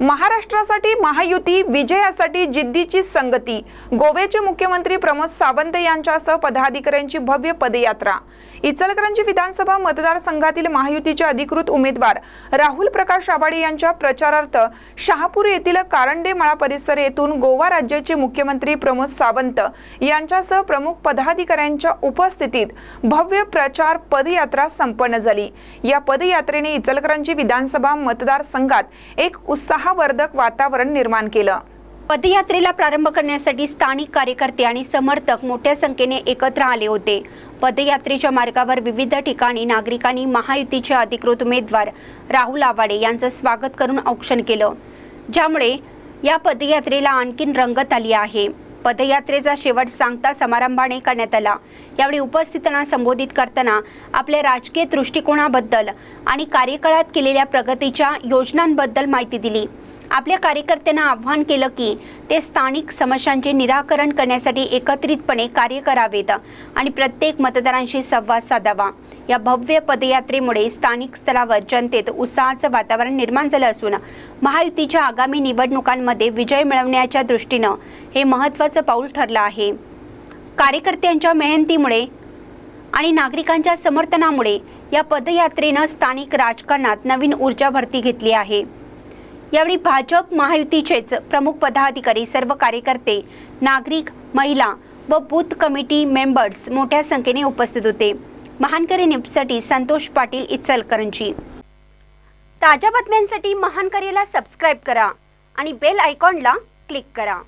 महाराष्ट्रासाठी महायुती विजयासाठी जिद्दीची संगती. गोव्याचे मुख्यमंत्री प्रमोद सावंत यांच्यासह पदाधिकाऱ्यांची भव्य पदयात्रा. इचलकरंजी विधानसभा मतदारसंघातील महायुतीचे अधिकृत उमेदवार राहुल प्रकाश आबाडे यांच्या प्रचारार्थ शहापूर येथील कारंडेमाळा परिसर येथून गोवा राज्याचे मुख्यमंत्री प्रमोद सावंत यांच्यासह प्रमुख पदाधिकाऱ्यांच्या उपस्थितीत भव्य प्रचार पदयात्रा संपन्न झाली. या पदयात्रेने इचलकरंजी विधानसभा मतदारसंघात एक उत्साह उत्साहवर्धक वातावरण निर्माण केलं. पदयात्रेला प्रारंभ करण्यासाठी स्थानिक कार्यकर्ते आणि समर्थक मोठ्या संख्येने एकत्र आले होते. पदयात्रेच्या मार्गावर विविध ठिकाणी नागरिकांनी महायुतीचे अधिकृत उमेदवार राहुल आवाडे यांचं स्वागत करून औक्षण केलं. ज्यामुळे या पदयात्रेला आणखीन रंगत आली आहे. पदयात्रेचा शेवट सांगता समारंभाने करण्यात आला. यावेळी उपस्थितांना संबोधित करताना आपल्या राजकीय दृष्टिकोनाबद्दल आणि कार्यकाळात केलेल्या प्रगतीच्या योजनांबद्दल माहिती दिली. आपल्या कार्यकर्त्यांना आव्हान केलं की ते स्थानिक समस्यांचे निराकरण करण्यासाठी एकत्रितपणे कार्य करावेत आणि प्रत्येक मतदारांशी संवाद साधावा. या भव्य पदयात्रेमुळे स्थानिक स्तरावर जनतेत उत्साहाचं वातावरण निर्माण झालं असून महायुतीच्या आगामी निवडणुकांमध्ये विजय मिळवण्याच्या दृष्टीनं हे महत्त्वाचं पाऊल ठरलं आहे. कार्यकर्त्यांच्या मेहनतीमुळे आणि नागरिकांच्या समर्थनामुळे या पदयात्रेनं स्थानिक राजकारणात नवीन ऊर्जा भरती घेतली आहे. यावेळी भाजप महायुतीचेच प्रमुख पदाधिकारी सर्व कार्यकर्ते नागरिक महिला व बूथ कमिटी मेंबर्स मोठ्या संख्येने उपस्थित होते. महानकरी न्यूजसाठी संतोष पाटील इचलकरंजी. ताज्या बातम्यांसाठी महानकरीला सबस्क्राईब करा आणि बेल आयकॉनला क्लिक करा.